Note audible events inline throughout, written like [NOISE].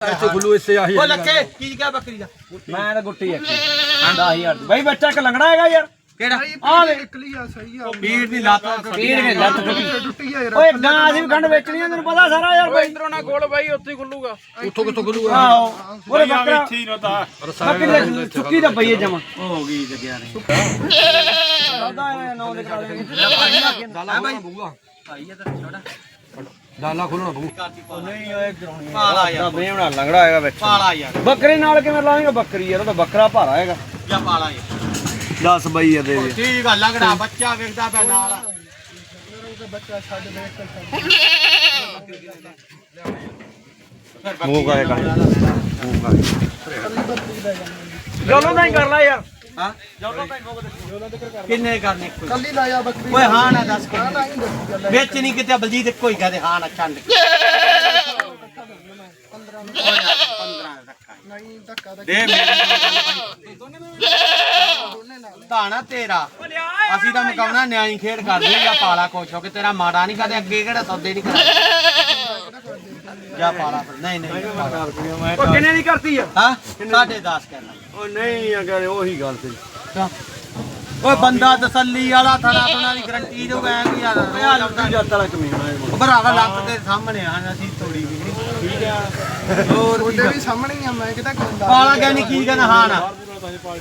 ਇੱਥੇ ਗੁੱਲੂ ਇਸੇ ਆਹੀ ਉਹ ਲੱਕੇ ਕੀ ਕਿਹਾ ਬੱਕਰੀ ਦਾ? ਮੈਂ ਤਾਂ ਗੁੱਟੀ ਆਖੀ 10000 ਬਾਈ ਬੱਚਾ ਇੱਕ ਲੰਗੜਾ ਹੈਗਾ ਯਾਰ। ਕਿਹੜਾ? ਆ ਵੇ ਨਿਕਲੀ ਆ ਸਹੀ ਆ। ਪੀੜ ਦੀ ਲੱਤ ਪੀੜ ਕੇ ਲੱਤ ਟੁੱਟੀ। ਆ ਯਾਰ। ਓਏ ਗਾਂ ਅਸੀਂ ਵੀ ਗੰਢ ਵੇਚਣੀ ਆ ਤੈਨੂੰ ਪਤਾ ਸਾਰਾ ਯਾਰ ਬਾਈ। ਇਧਰੋਂ ਨਾ ਗੋਲ ਬਾਈ ਉੱਥੇ ਗੁੱਲੂਗਾ। ਉੱਥੋਂ ਕਿੱਥੋਂ ਗੁੱਲੂਗਾ? ਆਹੋ। ਉਹਦੇ ਬੱਕਰਾ। ਬੱਕਰੀ ਦੇ ਚੁੱਕੀ ਦਾ ਪਈਏ ਜਮਾ। ਹੋ ਗਈ ਜਗਿਆ ਨੇ ਦਾਦਾ ਨੌ ਦੇ ਕਰਾ ਦੇਣਗੇ ਦਾਲਾ ਖੋਲਣਾ ਪਊਗਾ ਦਾਲਾ ਖੋਲਣਾ ਪਊ ਨਹੀਂ ਓਏ ਗਰਾਉਣੀ ਪਾਲਾ ਯਾਰ। ਬੇਵਣਾ ਲੰਗੜਾ ਹੈਗਾ ਵਿੱਚ। ਪਾਲਾ ਯਾਰ। ਬੱਕਰੀ ਨਾਲ ਕਿਵੇਂ ਲਾਵੇਂਗਾ ਬੱਕਰੀ ਯਾਰ? ਉਹਦਾ ਬੱਕਰਾ ਭਾਰਾ ਹੈਗਾ। ਜਾਂ ਪਾਲਾ ਯਾਰ। ਦੱਸ ਬਈ ਇਹਦੇ ਵੀ ਠੀਕ ਆ ਲੰਗੜਾ ਬੱਚਾ ਵੇਖਦਾ ਪਿਆ ਨਾਲ। ਮੂੰਹ ਕਰੇ ਕਰ ਜੋਲੋ ਤਾਂ ਹੀ ਕਰ ਲੈ ਯਾਰ। ਹਾਂ? ਕਿੰਨੇ ਕਰਨੇ ਕੋਈ? ਕੱਲੀ ਲਾਇਆ ਬੱਕਰੀ। ਓਏ ਹਾਂ ਨਾ ਦੱਸ ਨਾ ਨਾ ਹੀ ਦੱਸੀ ਗੱਲ ਵਿੱਚ ਨਹੀਂ ਕਿਤੇ ਬਲਜੀਤ ਕੋਈ ਕਹਦੇ ਹਾਂ ਨਾ ਛੰਡ ਕੇ। 15 ਰੱਖਾ ਨਹੀਂ ਧੱਕਾ ਤਾਂ ਦੇ ਮੇਰੀ ਧਾਣਾ ਤੇਰਾ। ਅਸੀਂ ਤਾਂ ਮਕਾਉਣਾ ਨਿਆਈ ਖੇਡ ਕਰਦੇ ਜਾਂ ਪਾਲਾ ਖੁਸ਼ ਹੋ ਕੇ। ਤੇਰਾ ਮਾੜਾ ਨਹੀਂ ਕਦੇ ਅੱਗੇ ਕਿਹੜਾ ਸੌਦੇ ਨਹੀਂ ਕਰਾ [LAUGHS] ਜਾ ਪਾਲਾ ਫਿਰ। ਨਹੀਂ ਨਹੀਂ ਉਹ ਕਿੰਨੇ ਦੀ ਕਰਤੀ ਆ? ਹਾਂ ਸਾਢੇ 10 ਕਰਨਾ ਉਹ ਨਹੀਂ ਅਗਰ ਉਹੀ ਗੱਲ ਸੀ। ਓਏ ਬੰਦਾ ਤਸੱਲੀ ਵਾਲਾ ਥਣਾ ਥਣਾ ਦੀ ਗਰੰਟੀ ਦਊਗਾ ਐ ਕੀ ਯਾਰ ਯਾਰ ਲੰਗੜਾ ਜੱਤ ਵਾਲਾ ਕਮੀਨਾ ਉਹ ਭਰਾਵਾ ਲੱਤ ਦੇ ਸਾਹਮਣੇ ਆ ਅਸੀਂ ਤੋੜੀ ਵੀ ਨਹੀਂ। ਠੀਕ ਆ। ਹੋਰ ਕੀ ਉਹਦੇ ਵੀ ਸਾਹਮਣੇ ਹੀ ਆ ਮੈਂ ਕਿਤਾ ਕਹਿੰਦਾ ਪਾਲਾ ਕਹਿੰਦੀ ਕੀ ਕਹਿੰਦਾ ਹਾਂ ਨਾ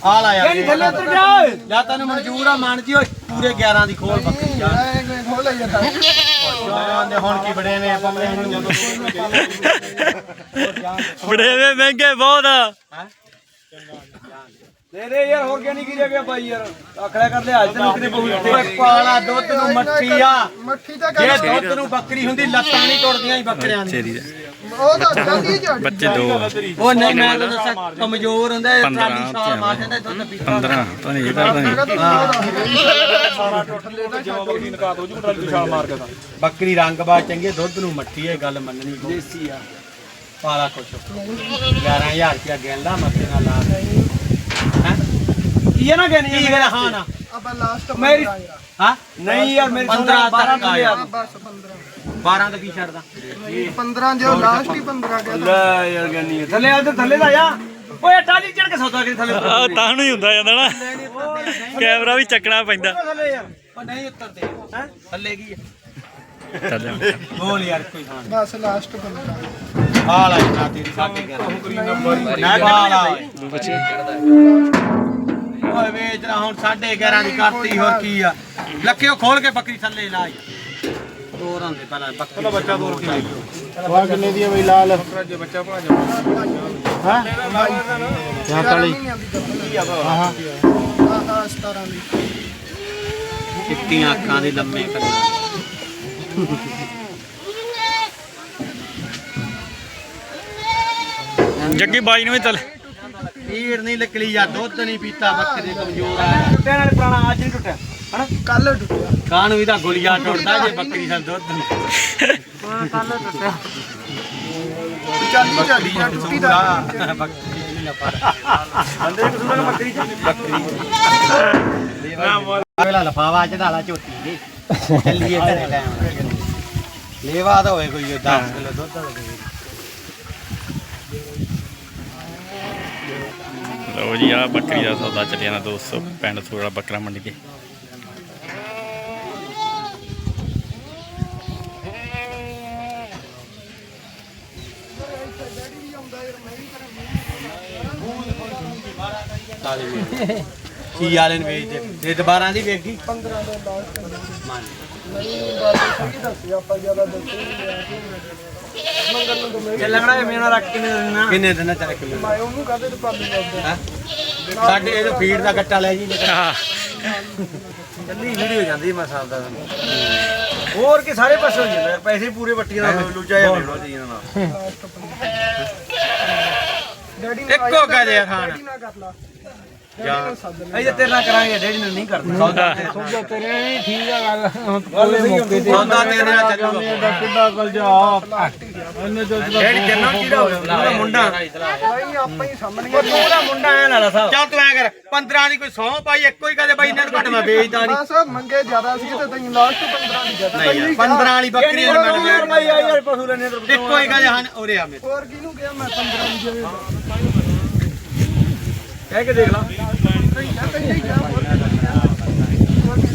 ਆ ਲਾ ਯਾਰ ਕਹਿੰਦੀ ਥੱਲੇ ਉੱਤਰ ਜਾ। ਓਏ ਜਾਂ ਤੈਨੂੰ ਮਨਜ਼ੂਰ ਆ ਮੰਨ ਜੀ ਓਏ ਪੂਰੇ 11 ਦੀ ਖੋਲ ਬੱਕਰੀ ਜਾ ਮੈਂ ਕੋਈ ਖੋਲ ਲਈ ਜਾਂਦਾ। ਹੁਣ ਕੀ ਬੜੇ ਨੇ ਪੰਮੇ ਨੂੰ ਜਦੋਂ ਬੜੇ ਮਹਿੰਗੇ ਬਹੁਤ ਆ। ਦੇ ਦੇ ਯਾਰ ਹੋਰ ਕਿਹਨੀ ਕੀ ਰਹਿ ਗਿਆ ਬਾਈ ਯਾਰ। ਆਖੜਿਆ ਕਰ ਲਿਆ ਅੱਜ ਤੈਨੂੰ ਕਿਤੇ ਬਹੁਤ ਓਏ ਪਾਲਾ ਦੁੱਧ ਨੂੰ ਮੱਠੀ ਆ। ਮੱਠੀ ਤਾਂ ਜੇ ਕਰ ਦੁੱਧ ਨੂੰ ਬੱਕਰੀ ਹੁੰਦੀ ਲੱਤਾਂ ਨਹੀਂ ਟੁੱਟਦੀਆਂ ਹੀ ਬੱਕਰਿਆਂ ਦੀ ਤੇਰੀ ਦਾ ਉਹ ਤਾਂ ਜਲਦੀ ਝੜ ਬੱਚੇ ਦੋ ਆ। ਉਹ ਨਹੀਂ ਮੈਂ ਤਾਂ ਦੱਸਿਆ ਕਮਜ਼ੋਰ ਹੁੰਦਾ ਇਹ ਪੰਦਰਾਂ ਟਰਾਲੀ ਛਾਲ ਮਾਰ ਜਾਂਦਾ ਦੁੱਧ ਪੀਤਾ। 15 ਤਾਂ ਨਹੀਂ। ਇਹਦਾ ਤਾਂ ਨਹੀਂ ਬੱਕਰੀ ਰੰਗ ਬਾਜ ਚੰਗੇ ਦੁੱਧ ਨੂੰ ਮੱਠੀ ਹੈ ਗੱਲ ਮੰਨਣੀ ਦੇਸੀ ਆ। ਪਾਲਾ ਕੁਛ 11000 ਰੁਪਇਆ ਗੈਂਦਾ ਮੱਥੇ ਨਾਲ ਲਾ ਕੀ ਹੈ ਨਾ ਕਹਿਣੀ ਕੀ ਕਹਿੰਦਾ ਹਾਂ ਨਾ। ਆਪਾਂ ਲਾਸਟ ਮੇਰੀ- ਹਾਂ? ਨਹੀਂ ਯਾਰ ਮੇਰੇ 15 12 ਤੱਕ ਤੋਂ ਲਿਆ ਬਸ 15 12 ਦਾ ਕੀ ਛੱਡਦਾ? 15 ਜੋ ਲਾਸਟ ਹੀ 15 ਗਿਆ ਲੈ ਯਾਰ ਗੰਨੀ ਥੱਲੇ ਆ ਤੇ ਥੱਲੇ ਦਾ ਜਾ ਓਏ ਟਾਲੀ ਚੜ ਕੇ ਸੌਦਾ ਕਰੀ ਥੱਲੇ ਆ ਤਾਂ। ਨੂੰ ਹੀ ਹੁੰਦਾ ਜਾਂਦਾ ਨਾ। ਕੈਮਰਾ ਵੀ ਚੱਕਣਾ ਪੈਂਦਾ। ਥੱਲੇ ਯਾਰ। ਉਹ ਨਹੀਂ ਉੱਤਰਦੇ। ਹੈ? ਥੱਲੇ ਕੀ ਹੈ ਚੱਲ ਬੋਲ ਯਾਰ ਕੋਈ ਹਾਂ ਬਸ ਲਾਸਟ 15 ਆ ਲੈ ਨਾ ਤੇਰੀ ਸਾਡੇ ਘਰ ਨਾ ਬਾਲਾ ਓਏ ਵੇਚਣਾ ਹੁਣ 11.5 ਦੀ ਕਰਤੀ ਹੋਰ ਕੀ ਆ? ਲੱਖਿਓ ਖੋਲ ਕੇ ਬੱਕਰੀ ਥੱਲੇ ਲਾ ਯਾਰ ਦੋ ਰਾਂ ਦੇ ਪਹਿਲਾਂ ਬੱਕਰੀ। ਬੱਚਾ ਦੋ ਰੱਖੀ। ਵਾ ਕਿੰਨੇ ਦੀ ਹੈ ਬਈ ਲਾਲ ਹਾਂ ਜਾਂ ਕਾਲੀ ਹਾਂ? ਹਾਂ 17 ਦੀ। ਚਿੱਟੀਆਂ ਅੱਖਾਂ ਦੇ ਲੰਮੇ ਕੰਨ। [LAUGHS] ਜੱਗੀ ਬਾਈ ਨੂੰ ਵੀ ਚੱਲ। ਪੀੜ ਨਹੀਂ ਨਿਕਲੀ ਜਾਂ ਦੁੱਧ ਨਹੀਂ ਪੀਤਾ ਬੱਕਰੇ ਕਮਜ਼ੋਰ ਆ। ਟੁੱਟਿਆ ਨਾਲ ਪੁਰਾਣਾ ਅੱਜ ਨਹੀਂ ਟੁੱਟਿਆ ਹਨਾ? ਕੱਲ ਟੁੱਟਿਆ। ਕਾਨ ਵੀ ਤਾਂ ਗੁਲੀਆ ਟੁੱਟਦਾ ਜੇ ਬੱਕਰੀ ਦਾ ਦੁੱਧ ਨਹੀਂ। ਚਾਲੀ ਚਾਲੀ ਜਾਂ ਟੁੱਟੀ ਦਾ। ਬੱਕਰੀ ਨਾ ਪਾ। ਬੰਦੇ ਕਸੂਰ ਨਾਲ ਬੱਕਰੀ ਚ? ਅਗਲਾ ਲਫਾਵਾ ਚੜਾਲਾ ਝੋਟੀ ਦੇ। ਚੱਲੀਏ ਘਰੇ ਟਾਈਮ ਲੇਵਾ ਤਾਂ ਹੋਏ ਕੋਈ 10 ਕਿਲੋ ਦੁੱਧ ਦਾ ਲਓ ਜੀ ਆ ਬੱਕਰੀ ਦਾ ਸੌਦਾ ਚੱਲਿਆ ਨਾ 200 ਪਿੰਡ ਥੋੜਾ ਬੱਕਰਾ ਮੰਡੀ ਤੇ। ਕੀ ਵਾਲੇ ਨੂੰ ਵੇਚਦੇ ਤੇ ਦੁਬਾਰਾ ਦੀ ਵੇਖ? ਗਈ 15 ਦੇ ਲਾਸਟ ਮੰਨ ਨਹੀਂ ਬਸ ਸਹੀ ਦੱਸੀ ਆਪਾਂ ਜ਼ਿਆਦਾ ਦੱਸੇ ਤਾਂ ਲੰਗੜਾ ਮੇਰਾ ਰੱਖ ਕਿੰਨੇ ਦਾ ਦੇਣਾ ਕਿੰਨੇ ਦਿਨਾਂ ਚੱਲ ਕਿਲੋ ਮੈਂ ਉਹਨੂੰ ਕਾਹਦੇ ਤੇ ਪਾਲੀ ਹੈਂ? ਸਾਡੇ ਇਹ ਫੀਡ ਦਾ ਗੱਟਾ ਲੈ ਜੀ। ਜल्दी ਵੀਡੀਓ ਜਾਂਦੀ ਮੈਂ ਸਾਲ ਦਾ। ਹੋਰ ਕਿ ਸਾਰੇ ਪਾਸੇ ਹੋ ਜਾਂਦਾ। ਪੈਸੇ ਪੂਰੇ ਵੱਟੀ ਨਾਲ ਲੁੱਚਾ ਜਾ ਮਿਲਣਾ ਚਾਹੀਦਾ ਨਾਲ ਡੈਡੀ ਇੱਕੋ ਕਹਿ ਦੇ ਖਾਣ। ਡੈਡੀ ਨਾ ਕਰ ਲਾ। ਜਾਂ ਤਾਂ ਤੇਰੇ ਨਾਲ ਕਰਾਂਗੇ ਡੈਡੀ ਨਾਲ ਨਹੀਂ ਕਰਦੇ। ਸੌਦਾ ਸੌਦਾ ਤੇਰੇ ਨਹੀਂ ਠੀਕ ਆ ਗੱਲ। ਗੱਲ ਸਹੀ ਹੁੰਦੀ ਸੌਦਾ ਤੇਰੇ ਨਾਲ ਚੱਲੂਗਾ ਕਿੱਦਾਂ ਗੱਲ ਜਾ। ਇਹਨੇ ਜੋ ਡੈਡੀ ਜੰਨਾ ਕਿਹੜਾ ਉਹਦਾ ਮੁੰਡਾ। ਨਹੀਂ ਆਪਾਂ ਹੀ ਸਾਹਮਣੇ ਉਹ ਤੂੰ ਦਾ ਮੁੰਡਾ ਐ ਲਾਲਾ ਸਾਹਿਬ ਚੱਲ ਤੂੰ ਐ ਕਰ 15 ਦੀ ਕੋਈ 100 ਪਾਈ ਇੱਕੋ ਹੀ ਕਹਦੇ ਬਾਈ ਇਹਨਾਂ ਨੂੰ ਘੱਟ ਮੈਂ ਵੇਚਦਾ ਨਹੀਂ। ਬਸ ਮੰਗੇ ਜ਼ਿਆਦਾ ਸੀ ਤੇ ਤੈਨੂੰ ਲਾਸਟ 15 ਦੀ ਜ਼ਿਆਦਾ। ਨਹੀਂ ਯਾਰ 15 ਵਾਲੀ ਬੱਕਰੀ ਨੂੰ ਮੈਂ ਯਾਰ ਭਾਈ ਯਾਰ ਪਸ਼ੂ ਲੈਣੇ ਤੇ ਇੱਕੋ ਹੀ ਕਹਦੇ ਹਨ ਉਰੇ ਆ ਮੇਰੇ। ਹੋਰ ਕਿਹਨੂੰ ਕਿਹਾ ਮੈਂ 15 ਦੀ ਜਿਵੇਂ ਕਹਿ ਕੇ ਦੇਖ ਲਾ। ਪਹਿਲੇ ਹੀ? ਕਿਹਾ ਹੋਰ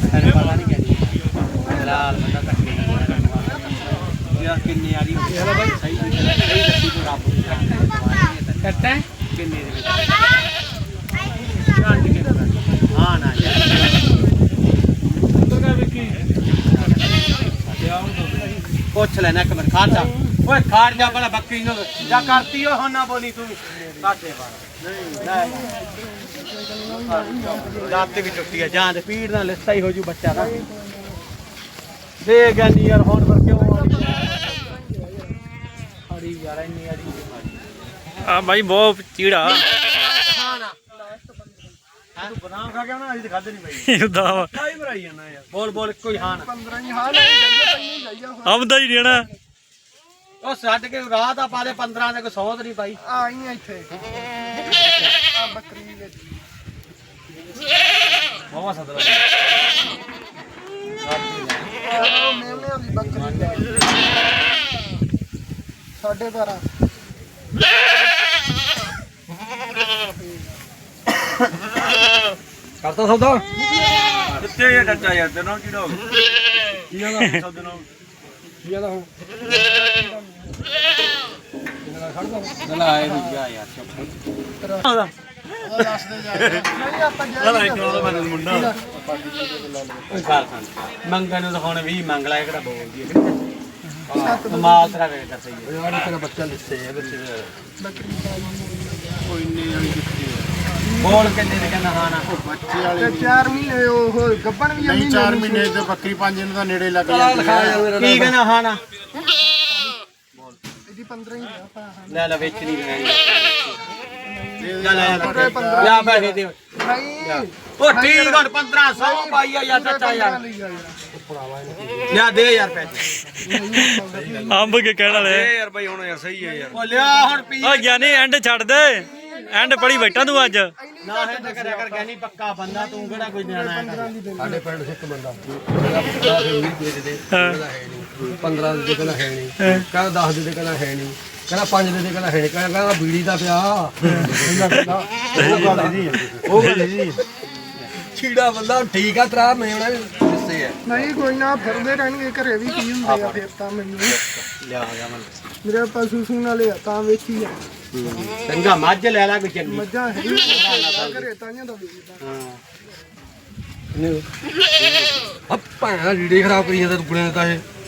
ਤੈਨੂੰ ਪਤਾ ਨਹੀਂ ਕਹਿੰਦੀ ਲਾਲ ਬੰਦਾ ਧੱਕੇ ਯਾਰ ਕਿੰਨੇ ਵਾਲੀ ਹੁੰਦੀ ਹੈ। ਬਾਈ ਸਹੀ ਸਹੀ ਦੱਸੀ ਤੂੰ ਰੱਬ ਨੂੰ ਕੱਟਾ ਕਿੰਨੇ ਦੇ ਵਿੱਚ ਹਾਂ ਨਾ ਪੁੱਛ ਲੈਣਾ ਇੱਕ ਮਿੰਟ ਜਾ ਓਏ ਖੜ ਜਾ ਬੜਾ ਬੱਕਰੀ ਨੂੰ। ਜਾ ਕਰਤੀ ਓ ਹੁਣ ਨਾ ਬੋਲੀ ਤੂੰ। ਸਾਡੇ ਬਾਰ ਰਾਤ ਵੀ ਟੁੱਟੀ ਆ ਜਾਂ ਤੇ ਪੀੜ ਨਾਲ ਲਿੱਸਾ ਹੀ ਹੋ ਜੂ ਬੱਚਾ ਦਾ ਦੇ ਗੰਨੀ ਯਾਰ ਹੁਣ ਪਰ ਕਿਉਂ ਅੜੀ ਯਾਰ ਇੰਨੀ ਅੜੀ ਆ ਬਾਈ ਬਹੁਤ ਚੀੜਾ। ਤੂੰ ਬਦਾਮ ਖਾ ਆਉਣਾ ਅਸੀਂ ਤਾਂ ਖਾਦੇ ਨਹੀਂ ਬਈ। ਉਦਾਂ ਕਾਈ ਭਰਾਈ ਜਾਣਾ ਯਾਰ। ਬੋਲ ਬੋਲ ਕੋਈ ਹਾਂ ਨਾ 15 ਹੀ ਹਾਂ ਲੈ ਜਾਈਏ ਤੈਨੂੰ ਜਾਈਏ। ਹੁਣ ਆਮਦਾ ਹੀ ਦੇਣਾ ਉਹ ਛੱਡ ਕੇ ਰਾਤ ਆ ਪਾ ਦੇ 15 ਦੇ ਕੋਈ ਸੌਤ ਨਹੀਂ ਪਾਈ ਆਈ ਆ ਇੱਥੇ। ਆ ਬੱਕਰੀ ਵਿੱਚ ਮਾਵਾ ਸਦਰਾ ਆਹ ਮੇਮਣਿਆਂ ਦੀ ਬੱਕਰੀ ਲੈ ਸਾਡੇ 12 ਕਰਤਾ ਸੌਦਾ। ਕਿੱਥੇ ਇਹ ਟੱਚਾ ਯਾਰ ਤੈਨੂੰ ਕਿਹੜਾ ਹੋ ਗਿਆ ਕੀ ਕਹਿੰਦਾ ਸੌਦੇ ਨੂੰ ਕੀ ਕਹਿੰਦਾ ਹੁਣ? ਚਲਾ ਆਏ ਨਹੀਂ ਗਿਆ ਯਾਰ ਚੁੱਪ ਨਹੀਂ ਆਪਾਂ ਜਾਈਏ ਮੈਂ ਮੁੰਡਾ ਕੋਈ ਗੱਲ ਸੁਣ ਮੰਗਣ ਨੂੰ ਤਾਂ ਹੁਣ 20 ਮੰਗ ਲੈ ਕਿਹੜਾ ਬੋਲਦੀ ਹੈ ਕਮਾਲ ਤੇਰਾ ਵੇਖਦਾ ਸਹੀ ਹੈ ਯਾਰ ਤੇਰਾ ਬੱਚਾ ਲਿੱਸੇ ਹੈ ਬੱਚੇ ਦਾ ਬੱਕਰੀ ਕੋਈ ਨਹੀਂ ਵਾਲੀ ਕਿੱਥੇ ਬੋਲ ਕਿੰਨੇ ਦੇ ਕਹਿੰਦਾ ਹਾਂ ਨਾ ਤੇ 4 ਮਹੀਨੇ ਉਹ ਗੱਬਣ ਵੀ ਨਹੀਂ 4 ਮਹੀਨੇ ਤੇ ਬੱਕਰੀ 5 ਦਿਨ ਦਾ ਨੇੜੇ ਲੱਗ ਜਾਂਦੀ ਹੈ ਕੀ ਕਹਿੰਦਾ ਹਾਂ ਨਾ? 15 ਹੀ ਆ। ਪੈਸਾ ਲੈ ਲੈ ਵਿੱਚ ਨਹੀਂ ਲੈਣੀ। ਲੈ ਲੈ ਲੈ ਪੈਸੇ ਦੇ। ਨਹੀਂ। ਉਹ ਠੀਕ ਹੁਣ 1500 ਪਾਈ ਆ ਯਾਰ ਚਾਚਾ ਯਾਰ। ਲਿਆ ਦੇ ਯਾਰ ਪੈਸੇ। ਅੰਬ ਕੇ ਕਹਿਣ ਵਾਲੇ। ਦੇ ਯਾਰ ਬਈ ਹੁਣ ਯਾਰ ਸਹੀ ਹੈ ਯਾਰ। ਉਹ ਲਿਆ ਹੁਣ ਪੀ। ਓ ਗਿਆਨੀ ਐਂਡ ਛੱਡ ਦੇ। ਐਂਡ ਪੜੀ ਬੈਠਾ ਤੂੰ ਅੱਜ। ਨਾ ਹੈ ਤਾਂ ਕਰਿਆ ਕਰ ਗਿਆਨੀ ਪੱਕਾ ਬੰਦਾ ਤੂੰ ਕਿਹੜਾ ਕੋਈ ਨਿਆਣਾ ਹੈ ਸਾਡੇ ਪਿੰਡ ਸਿੱਖ ਬੰਦਾ। ਹਾਂ। 15 ਦੇ ਦੇ ਕਹਿੰਦਾ ਹੈ ਨਹੀਂ। ਕਹਿੰਦਾ 10 ਦੇ ਦੇ ਕਹਿੰਦਾ ਹੈ ਨਹੀਂ। ਕਹਿੰਦਾ 5 ਦੇ ਦੇ ਕਹਿੰਦਾ ਹੈ ਨਹੀਂ। ਕਹਿੰਦਾ ਬੀੜੀ ਦਾ ਪਿਆ। ਉਹ ਗੱਲ ਜੀ। ਛੀੜਾ ਬੰਦਾ ਠੀਕ ਆ ਤਰਾ ਮੈਂ ਉਹਨਾਂ ਦੱਸੇ ਨਹੀਂ ਕੋਈ ਨਾ ਫਿਰਦੇ ਰਹਿਣਗੇ ਘਰੇ ਵੀ ਕੀ ਹੁੰਦੇ ਆ ਫਿਰ ਤਾਂ ਮੈਨੂੰ। ਲਿਆ ਆ ਗਿਆ ਮਨ ਮੇਰਾ ਪਸ਼ੂ ਸੂਣ ਆ ਤਾਂ ਵੇਚੀ ਆ। ਚੰਗਾ ਮੱਝ ਲੈ ਲਾ ਕੋਈ ਚੰਗੀ। ਮੱਝਾਂ ਹੈ ਘਰੇ ਤਾਂ ਨਹੀਂ ਦਾ ਹਾਂ। ਨੇ ਅੱਪਾਂ ਰੀੜੇ ਖਰਾਬ ਕਰੀ ਜਾਂਦਾ ਗੁਣੇ ਤਾਂ ਇਹ।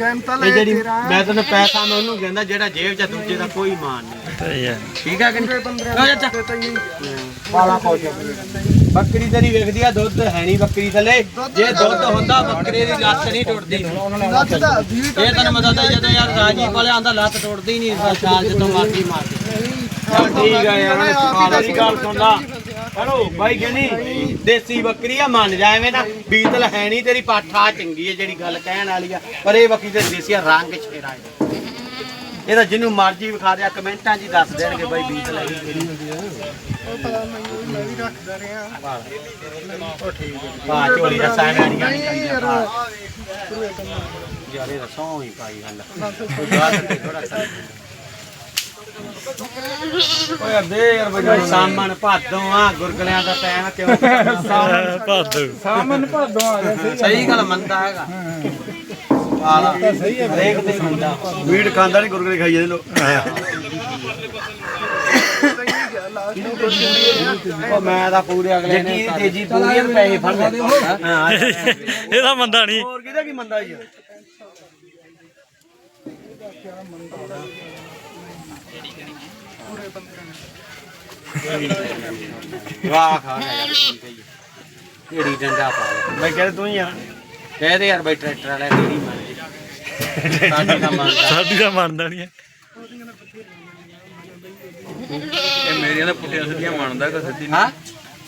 ਗੈਮ ਤਾਂ ਇਹ ਜਿਹੜੀ ਮੈਂ ਤੈਨੂੰ ਪੈਸਾ ਮੈਂ ਉਹਨੂੰ ਕਹਿੰਦਾ ਜਿਹੜਾ ਜੇਬ 'ਚ ਆ, ਦੂਜੇ ਦਾ ਕੋਈ ਮਾਨ ਨਹੀਂ। ਸਹੀ ਹੈ ਠੀਕ ਹੈ ਕਿ ਨਹੀਂ? 15 ਚਾਚਾ ਤੇ ਤੈਨੂੰ ਪਾਲਾ ਪਾਉ ਬੱਕਰੀ ਤੇਰੀ ਵੇਖਦੀ ਆ ਦੁੱਧ ਹੈ ਨਹੀਂ ਬੱਕਰੀ ਥੱਲੇ। ਜੇ ਦੁੱਧ ਹੁੰਦਾ ਬੱਕਰੇ ਦੀ ਲੱਤ ਨਹੀਂ ਟੁੱਟਦੀ। ਇਹ ਤੈਨੂੰ ਮਦਦ ਹੈ ਜਦੋਂ ਯਾਰ ਰਾਜੀ ਵਾਲੇ ਆਂਦਾ ਲੱਤ ਟੁੱਟਦੀ ਨਹੀਂ ਸਾਲ ਜਦੋਂ ਮਰਦੀ ਮਾਰਦੇ ਠੀਕ ਆ ਯਾਰ ਦੀ ਗੱਲ ਸੁਣ ਲਾ ਹਲੋ ਬਾਈ ਕਹਿੰਦੀ ਦੇਸੀ ਬੱਕਰੀ ਆ ਮੰਨ ਜਾ ਐਵੇਂ ਨਾ। ਬੀਤਲ ਹੈ ਨਹੀਂ ਤੇਰੀ ਪਾਠਾ ਚੰਗੀ ਹੈ ਜਿਹੜੀ ਗੱਲ ਕਹਿਣ ਵਾਲੀ ਆ। ਪਰ ਇਹ ਬੱਕਰੀ ਤੇ ਦੇਸੀ ਆ ਰੰਗ ਛੇਰਾ ਹੈ ਇਹ ਤਾਂ ਜਿਹਨੂੰ ਮਰਜ਼ੀ ਵਿਖਾ ਦਿਆ ਕਮੈਂਟਾਂ 'ਚ ਹੀ ਦੱਸ ਦੇਣਗੇ ਬਾਈ ਬੀਤਲ ਹੈ ਉਹ ਪਤਾ ਮੈਨੂੰ ਮੈਂ ਵੀ ਰੱਖਦਾ ਰਿਹਾ। ਵਾਹ ਝੋਲੀ ਦਾ ਸਾਇਨ ਨਹੀਂ ਯਾਰ ਯਾਰ। ਇਹ ਰਸੋਂ ਹੀ ਪਾਈ ਗੱਲ। ਕੋਈ ਗੱਲ ਤੇ ਥੋੜਾ ਓ ਯਾਰ ਦੇ ਯਾਰ ਕੋਈ ਸਾਮਣ ਭਾਦੋਂ ਆ ਗੁਰਗਲਿਆਂ ਦਾ ਟਾਈਮ ਕਿਉਂ ਕਰਨਾ? ਭਾਦੂ। ਸਾਮਨ ਭਾਦੋਂ ਆ ਗਿਆ ਸਹੀ ਗੱਲ ਮੰਨਦਾ ਹੈਗਾ। ਸਹੀ ਹੈ ਹਰੇਕ ਤੇ ਹੁੰਦਾ ਮੀਟ ਖਾਂਦਾ ਨਹੀਂ ਗੁਰਗੁਰੇ ਖਾਈ ਜਾਂਦੇ ਲੋਕ। ਉਹ ਮੈਂ ਤਾਂ ਪੂਰੇ ਅਗਲੇ ਨੇ ਤੇਜੀ ਪੂਰੀ ਨੂੰ ਪੈਸੇ ਫੜ ਲੈ ਹਾਂ ਇਹਦਾ ਮੰਦਾ ਨਹੀਂ ਹੋਰ ਕਿਹਦਾ ਕੀ ਮੰਦਾ ਜੀ? ਵਾਹ ਖਾ ਕਿਹੜੀ ਡੰਡਾ ਪਾ ਲਿਆ। ਮੈਂ ਕਹਿੰਦਾ ਤੂੰ ਹੀ ਆ। ਕਹਿ ਦੇ ਯਾਰ ਬਈ ਟਰੈਕਟਰ ਵਾਲਾ ਕਿਹੜੀ ਮੰਨਦੀ ਸਾਡੀ ਤਾਂ ਮੰਨਦਾ ਸਾਡੀ ਤਾਂ ਮੰਨਦਾ ਨਹੀਂ ਇਹ ਮੇਰੀਆਂ ਤਾਂ ਪੁੱਠੀਆਂ ਸਿੱਧੀਆਂ ਮੰਨਦਾ ਕਿ ਸਿੱਧੀ ਹਾਂ?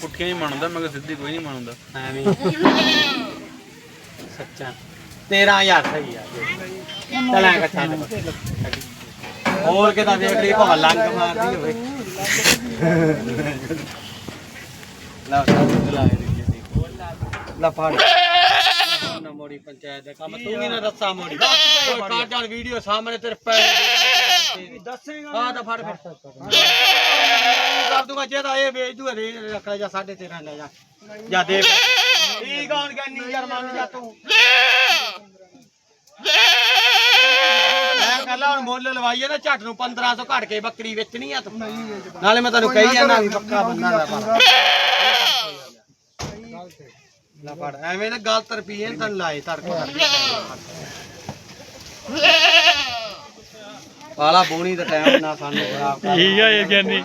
ਪੁੱਠੀਆਂ ਹੀ ਮੰਨਦਾ ਮੈਂ ਕਿ ਸਿੱਧੀ ਕੋਈ ਨਹੀਂ ਮੰਨਦਾ। ਐਵੇਂ ਸੱਚਾ। 13000 ਸਹੀ ਆ। ਚਲਾਂਗਾ ਛੱਡ। ਹੋਰ ਕਿਤਾ ਵੇਖ ਲਈ ਭਾਵੇਂ ਲੰਗ ਮਾਰਦੀ ਹੋਵੇ। ਲਾ ਸਾਹ ਲਾ ਲਾ ਫੜ। ਨਾ ਮੋੜੀ ਪੰਚਾਇਤ ਦਾ ਕੰਮ ਤੂੰ ਵੀ ਨਾ ਦੱਸਾ ਮੋੜੀ। ਓਏ ਕਾਟ ਵੀਡੀਓ ਸਾਹਮਣੇ ਤੇਰੇ ਪੈਸੇ ਦੱਸੇਗਾ ਆ ਤਾਂ ਫੜ ਫਿਰ। ਕਰ ਦੂੰਗਾ ਜੇ ਤਾਂ ਇਹ ਵੇਚ ਦੂਗਾ ਰੇ ਰੱਖ ਲੈ ਜਾ 13.5 ਲੈ ਜਾ। ਜਾ ਦੇ ਪੈਸੇ। ਠੀਕ ਆਉਣ ਗੰਨੀ ਯਾਰ ਮੰਨ ਜਾ ਤੂੰ। ਕਹਿੰਦਾ ਹੁਣ ਮੁੱਲ ਲਵਾਈਏ ਨਾ ਝੱਟ ਨੂੰ 1500 ਘੱਟ ਕੇ ਬੱਕਰੀ ਵੇਚਣੀ ਆ ਤੂੰ। ਨਾਲੇ ਮੈਂ ਤੈਨੂੰ ਕਹੀ ਜਾਂਦਾ ਵੀ ਪੱਕਾ ਬੰਦਾ ਦਾ ਪਰ ਲੈ ਫੜ ਐਵੇਂ ਨਾ ਗਲਤ ਰੁਪਈਏ ਨੀ ਤੈਨੂੰ ਲਾਏ ਤੜਕੇ। ਵਾਲਾ ਬੋਣੀ ਦਾ ਟਾਈਮ ਨਾ ਸਾਨੂੰ ਖਰਾਬ ਕਰ। ਠੀਕ ਆ ਇਹ ਗਿਆਨੀ।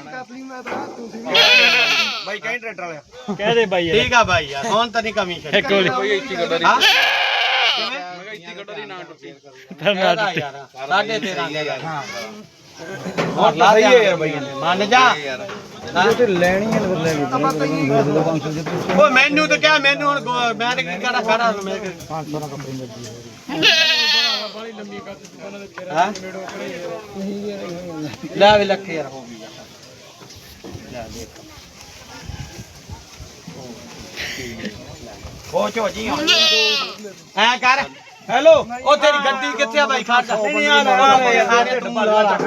ਬਾਈ ਕਹੀਂ ਟਰੈਕਟਰ ਵਾਲਿਆ? ਕਹਿ ਦੇ ਬਾਈ ਠੀਕ ਆ ਬਾਈ ਯਾਰ ਹੁਣ ਤਾਂ ਨਹੀਂ ਕਮੀ ਛੱਡੀ। ਇੱਕ ਵਾਰੀ। ਹਾਂ? ਕਿਹਾ ਇੱਥੇ ਗੱਡਾ ਦੀ ਨਾ ਟੁੱਟੀ? ਯਾਰ ਸਾਢੇ 13 ਦੇ ਯਾਰ। ਹੋਰ ਲਾ ਸਹੀ ਹੈ ਯਾਰ ਬਾਈ ਮੰਨ ਜਾ। ਤੇ ਲੈਣੀ ਹੈ ਲੈ ਓ ਮੈਨੂੰ ਤਾਂ ਕਿਹਾ ਮੈਨੂੰ ਹੁਣ ਮੈਂ ਤੇ ਕੀ ਕਰਾਂ ਖੜਾ ਮੈਂ 500 ਦਾ ਕੱਪੜੇ ਬੜੀ ਲੰਮੀ ਕੱਟ ਲੈ ਵੀ ਲੱਖ ਯਾਰ ਹੋ ਗਈ ਲੈ ਦੇਖ। ਹੋ ਚੋਜੀ ਐ ਕਰ। ਹੈਲੋ ਉਹ ਤੇਰੀ ਗੱਡੀ ਕਿੱਥੇ ਆ ਬਾਈ? ਖੜ ਜਾ। ਨਹੀਂ ਆ ਲੈ ਸਾਰੇ ਤੂੰ ਲਾ ਲਾ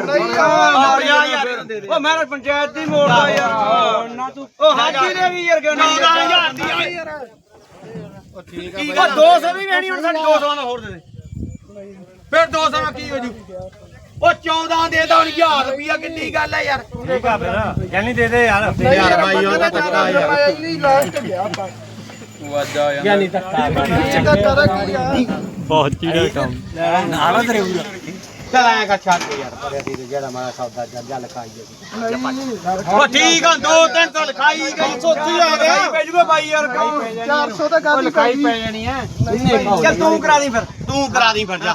ਉਹ ਮੈਂ ਪੰਚਾਇਤ ਦੀ ਮੋੜਦਾ ਯਾਰ। ਨਾ ਤੂੰ ਉਹ ਹਾਜੀ ਨੇ ਵੀ ਯਾਰ ਕਿਉਂ ਨਹੀਂ? 14000 ਦੀ ਆ ਯਾਰ। ਉਹ ਠੀਕ ਆ ਉਹ 200 ਵੀ ਲੈਣੀ ਹੁਣ ਸਾਡੀ 200 ਨਾਲ ਹੋਰ ਦੇ ਦੇ। ਫਿਰ 200 ਨਾਲ ਕੀ ਹੋ ਜੂ? ਉਹ 14 ਦੇ ਹੁਣ 1000 ਰੁਪਿਆ ਕਿੰਨੀ ਗੱਲ ਹੈ ਯਾਰ। ਠੀਕ ਆ ਫਿਰ। ਕਹਿੰਨੀ ਦੇ ਦੇ ਯਾਰ। ਯਾਰ ਬਾਈ ਉਹ ਤਾਂ ਧੱਕਾ ਯਾਰ। ਨਹੀਂ ਲਾਸਟ ਗਿਆ ਆ ਯਾਨੀ ਧੱਕਾ ਬਹੁਤ ਚੀੜਾ ਕੰਮ। ਨਾਲ ਤੇਰੇ ਚਲ ਕਰ ਛੱਡ ਦੇ ਯਾਰ ਪਰੇ ਦੀ ਜਿਹੜਾ ਮਾਰਾ ਸੌਦਾ ਜੱਜਾ ਲਿਖਾਈ ਜੀ ਉਹ ਠੀਕ ਆ ਦੋ ਤਿੰਨ ਸੌ ਲਿਖਾਈ ਗਈ ਸੋਚੀ ਆ ਗਿਆ। ਪੈ ਜੂਗਾ ਬਾਈ ਯਾਰ ਕੌਣ 400 ਤਾਂ ਗੱਲ ਹੀ ਲਿਖਾਈ ਪਈ ਪੈ ਜਾਣੀ ਐ ਚੱਲ ਤੂੰ ਕਰਾ ਦੀ ਫਿਰ ਤੂੰ ਕਰਾ ਦੀ ਫਿਰ ਜਾ।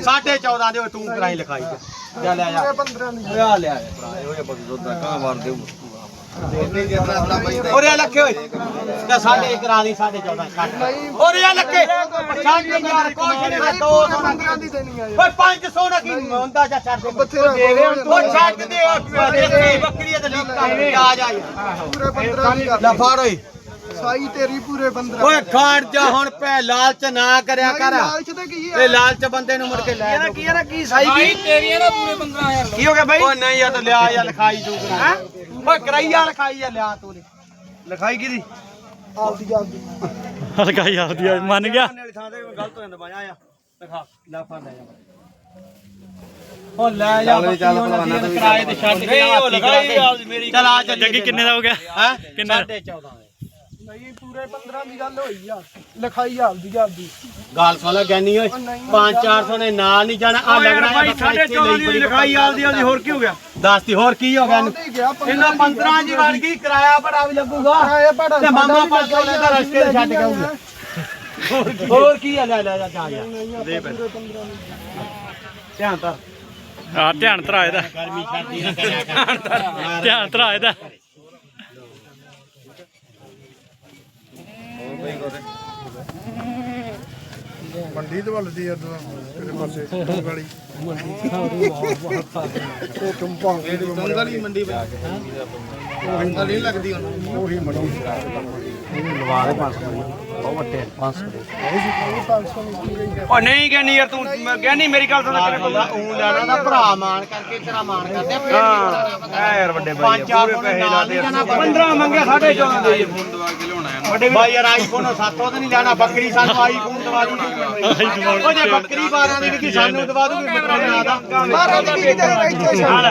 ਸਾਢੇ 14 ਦੇ ਹੋਏ ਤੂੰ ਕਰਾਈ ਲਿਖਾਈ ਜਾ ਲੈ ਜਾ 15 ਨਹੀਂ ਆ। ਲਿਆ ਇਹੋ ਜਿਹਾ ਬੰਦ ਦੁੱਧ ਦਾ ਕਾਂ ਦੇਉ ਇਹ ਲੱਖੇ ਹੋਏ ਤੇ ਸਾਡੇ ਕਰਾ ਦੀ ਸਾਢੇ 14 ਛੱਡ ਇਹ ਲੱਖੇ। ਦੇ ਯਾਰ ਕੁਛ ਨਹੀਂ ਦੋ ਸੌ 15 ਦੀ ਦੇਣੀ ਆ ਯਾਰ। ਓਏ 500 ਨਾ ਕੀ ਹੁੰਦਾ ਜਾਂ ਛੱਡ ਦੇ ਬਥੇਰਾ ਉਹ ਛੱਡ ਦੇ ਉਹ ਦੇਸੀ ਬੱਕਰੀ ਤੇ ਲੀਕਾ ਆ ਜਾ ਯਾਰ। ਪੂਰੇ 15 ਦੀ ਕਰ ਲੈ ਫੜ ਓਏ। ਸਾਈ ਤੇਰੀ ਪੂਰੇ 15 ਓਏ ਖਾੜ ਜਾ ਹੁਣ ਪੈ ਲਾਲਚ ਨਾ ਕਰਿਆ ਕਰ। ਲਾਲਚ ਤਾਂ ਕੀ ਆ? ਇਹ ਲਾਲਚ ਬੰਦੇ ਨੂੰ ਮੁੜ ਕੇ ਲੈ ਇਹਦਾ ਕੀ ਇਹਦਾ ਕੀ ਸਾਈ ਕੀ ਤੇਰੀ ਨਾ ਪੂਰੇ 15000 ਕੀ ਹੋ ਗਿਆ ਬਾਈ ਓ ਨਹੀਂ ਆ ਤਾਂ ਲਿਆ ਯਾ ਲਿਖਾਈ ਕਰਾ ਓਏ ਕਰਾਈਆ ਲਿਖਾਈ ਆ ਲਿਆ ਤੂੰ ਲਿਖਾਈ ਆਪਦੀ ਆਪਦੀ ਹਲਕਾ ਯਾਰ ਦੀ ਮੰਨ ਗਿਆ। ਵਾਲੀ ਥਾਂ ਤੇ ਗਲਤ ਹੋ ਜਾਂਦਾ ਬਾਈ ਆਇਆ ਲਿਖਾ ਲੈ ਫੜ ਲੈ ਜਾ। ਓ ਲੈ ਜਾ ਚੱਲ ਚੱਲ ਪਲਵਾਨਾ ਤੇ ਕਿਰਾਏ ਤੇ ਛੱਡ ਕੇ ਨਹੀਂ ਉਹ ਲਿਖਾਈ ਆਪਦੀ ਮੇਰੀ ਚਲ ਆ ਚੱਲ ਜੱਗੀ ਕਿੰਨੇ ਦਾ ਹੋ ਗਿਆ? ਹੈ? ਕਿੰਨਾ? 14.5 ਨਹੀਂ ਪੂਰੇ 15 ਦੀ ਗੱਲ ਹੋਈ ਆ। ਲਿਖਾਈ ਆਪਦੀ ਆਪਦੀ ਗਾਲ ਗਿਆਨੀ ਓਏ 5-400 ਨੇ ਨਾਲ ਨਹੀਂ ਜਾਣਾ ਆ ਲੱਗਣਾ ਬਾਈ 14.5 ਦੀ ਲਿਖਾਈ ਆਪਦੀ ਆਪਦੀ ਹੋਰ ਕੀ ਹੋ ਗਿਆ? ਦੱਸਤੀ ਹੋਰ ਕੀ ਹੋ ਗਿਆ? ਇਹਨੂੰ? ਨਹੀਂ ਗਿਆ 15 ਇਹਨਾਂ 15 ਦੀ ਬਣ ਗਈ। ਕਿਰਾਇਆ ਬੜਾ ਵੀ ਲੱਗੂਗਾ। ਤੇ ਮਾਮਾ ਪਾਸੋਂ ਨੇ ਤਾਂ ਰਸਤੇ ਤੇ ਛੱਡ ਕੇ ਆਊਗਾ ਹੋਰ ਕੀ? ਆ ਲੈ ਲੈ ਜਾ ਜਾ। ਜਾ ਧਿਆਨ ਧਰ ਆ ਧਿਆਨ ਧਰਾ ਇਹਦਾ। ਗਰਮੀ ਸਰਦੀ ਨਾ ਕਰਿਆ ਕਰ ਧਿਆਨ ਧਰਾ ਇਹਦਾ। ਮੰਡੀ ਵੱਲਦੀ ਆ ਦੋ ਕਿਹੜੇ ਪਾਸੇ ਟੁੰਗ ਵਾਲੀ ਉਹ ਤੁੰਪਾਂ ਟੁੰਗ ਵਾਲੀ ਮੰਡੀ ਬਈ ਉਹੀ ਨਹੀਂ ਲੱਗਦੀ ਉਹਨੂੰ। ਉਹੀ ਮੰਡੀ। ਲਵਾ ਦੇ 500 ਬਹੁਤ ਵੱਟੇ 500 ਦੇ। ਉਹ ਨਹੀਂ ਕਹਿੰਦੀ ਯਾਰ ਤੂੰ ਕਹਿੰਦੀ ਮੇਰੀ ਗੱਲ ਸੁਣ ਤੇਰੇ ਕੋਲ। ਉਹ ਲੈਣਾ ਦਾ ਭਰਾ ਮਾਨ ਕਰਕੇ ਤੇਰਾ ਮਾਨ ਕਰਦੇ ਆ, ਫਿਰ ਹਾਂ। ਐ ਯਾਰ ਵੱਡੇ ਚਾਰ ਪੂਰੇ ਨਾਲ ਨਹੀਂ ਜਾਣਾ 15 ਮੰਗਿਆ 14.5 ਦੇ ਫੋਨ ਦਵਾ ਕੇ ਲਿਆਉਣਾ ਹੈ ਵੱਡੇ ਬਾਈ ਯਾਰ ਆਈਫੋਨ ਸਾਤੋਂ ਤਾਂ ਨਹੀਂ ਲੈਣਾ ਬੱਕਰੀ ਸਾਨੂੰ ਆਈਫੋਨ ਦਵਾ ਦੂਗੀ। ਉਹ ਜੇ ਬੱਕਰੀ 12 ਦੀ ਵਿਕੀ ਸਾਨੂੰ ਦਵਾ ਦੂਗੀ ਮਟਰਾਉਣਾ ਦਾ। ਬਾਰਾਂ ਦੀ ਵੀ ਦੇ ਇੱਥੇ ਛੱਡ।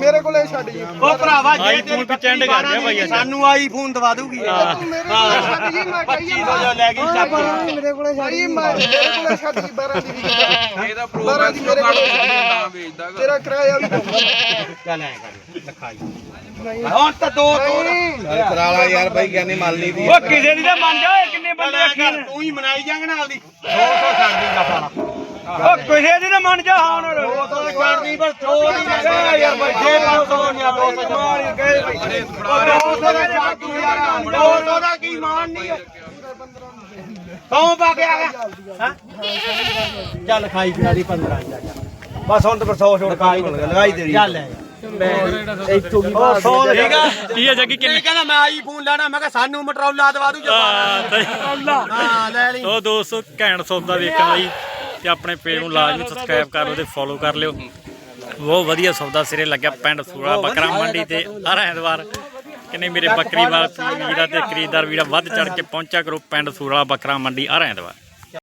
ਮੇਰੇ ਕੋਲੇ ਛੱਡ ਜੀ। ਉਹ ਭਰਾਵਾ ਜੇ ਤੇਰੀ ਵੀ ਚੈਂਡ ਕਰ ਗਿਆ ਬਾਈ ਬੱਕਰੀ ਸਾਨੂੰ ਆਈਫੋਨ ਦਵਾ ਦੂਗੀ। ਤੂੰ ਮੇਰੇ ਕੋਲੇ ਛੱਡ ਜੀ ਮੈਂ ਕਹੀ 25 ਜੋ ਲੈ ਗਈ ਚੱਕ ਮੇਰੇ ਕੋਲੇ ਛੱਡ ਮੇਰੇ ਕੋਲੇ ਛੱਡ ਜੀ 12 ਦੀ ਵੀ ਇਹਦਾ ਪ੍ਰੋ ਬਾਰਾਂ ਦੀ ਮੇਰੇ ਕੋਲ ਤਾਂ ਵੇਚਦਾ। ਤੇਰਾ ਕਿਰਾਇਆ ਵੀ ਚੱਲ ਐ ਕਰ ਲਖਾਈ। ਹੁਣ ਤਾਂ ਦੋ ਦੋ ਕਰਾਲਾ ਯਾਰ ਬਾਈ ਕਹਿੰਦੀ ਮੰਨ ਲਈ ਦੀ ਉਹ ਕਿਸੇ ਦੀ ਤਾਂ ਮੰਨ ਜਾ ਕਿੰਨੇ ਬੰਦੇ ਆਖੀ ਤੂੰ ਹੀ ਮਨਾਈ ਜਾਂਗ ਨਾਲ ਦੀ। 200 ਛੱਡ ਦੀ ਸਾਰਾ ਉਹ ਕਿਸੇ ਦੀ ਤਾਂ ਮੰਨ ਜਾ ਹੁਣ। 200 ਛੱਡ ਦੀ ਬਸ 100 ਦੀ ਕਹਿ ਯਾਰ ਬਾਈ ਜੇ 500 ਨਹੀਂ 200 ਮਾਰ ਗਏ ਬਾਈ। 200 ਦਾ ਛੱਡ ਤੂੰ ਯਾਰ 200 ਦਾ ਕੀ ਮਾਨ ਨਹੀਂ? ਕੌਣ ਪਾ ਕੇ ਆ ਗਿਆ? ਹਾਂ? ਚੱਲ ਖਾਈ ਪਿਆ ਦੀ 15 ਜਾ ਬਸ ਹੁਣ ਤਾਂ 100 ਛੋੜ ਕਾਈ ਲਗਾਈ ਤੇਰੀ। ਚੱਲ। ਲੈ ਇੱਥੋਂ ਕੀ ਉਹ 100 ਠੀਕ ਆ? ਕੀ ਹੈ ਜੱਗੀ ਕਿੰਨੇ? ਕਹਿੰਦਾ ਮੈਂ ਆਈਫੋਨ ਲੈਣਾ ਮੈਂ ਕਿਹਾ ਸਾਨੂੰ ਮਟਰੋਲਾ ਦਵਾ ਦੂ ਹਾਂ ਲੈ ਲਈ। ਤੋ ਦੋਸਤੋ ਘੈਂਟ ਸੌਦਾ ਵੇਖਣ ਲਈ ਤੇ ਆਪਣੇ ਪੇਜ ਨੂੰ ਲਾਜ਼ਮੀ ਸਬਸਕ੍ਰਾਈਬ ਕਰ ਲਓ ਤੇ ਫੋਲੋ ਕਰ ਲਿਓ। ਬਹੁਤ ਵਧੀਆ ਸੌਦਾ ਸਿਰੇ ਲੱਗਿਆ ਪਿੰਡ ਸੂਰਾ ਬੱਕਰਾ ਮੰਡੀ ਤੇ ਹਰ ਐਤਵਾਰ। ਕਿੰਨੇ ਮੇਰੇ ਬੱਕਰੀ ਵਾਲ ਵੀਰਾਂ ਤੇ ਖਰੀਦਦਾਰ ਵੀਰਾਂ ਵੱਧ ਚੜ ਕੇ ਪਹੁੰਚਿਆ ਕਰੋ ਪਿੰਡ ਸੂਰਾ ਬੱਕਰਾ ਮੰਡੀ ਹਰ ਐਤਵਾਰ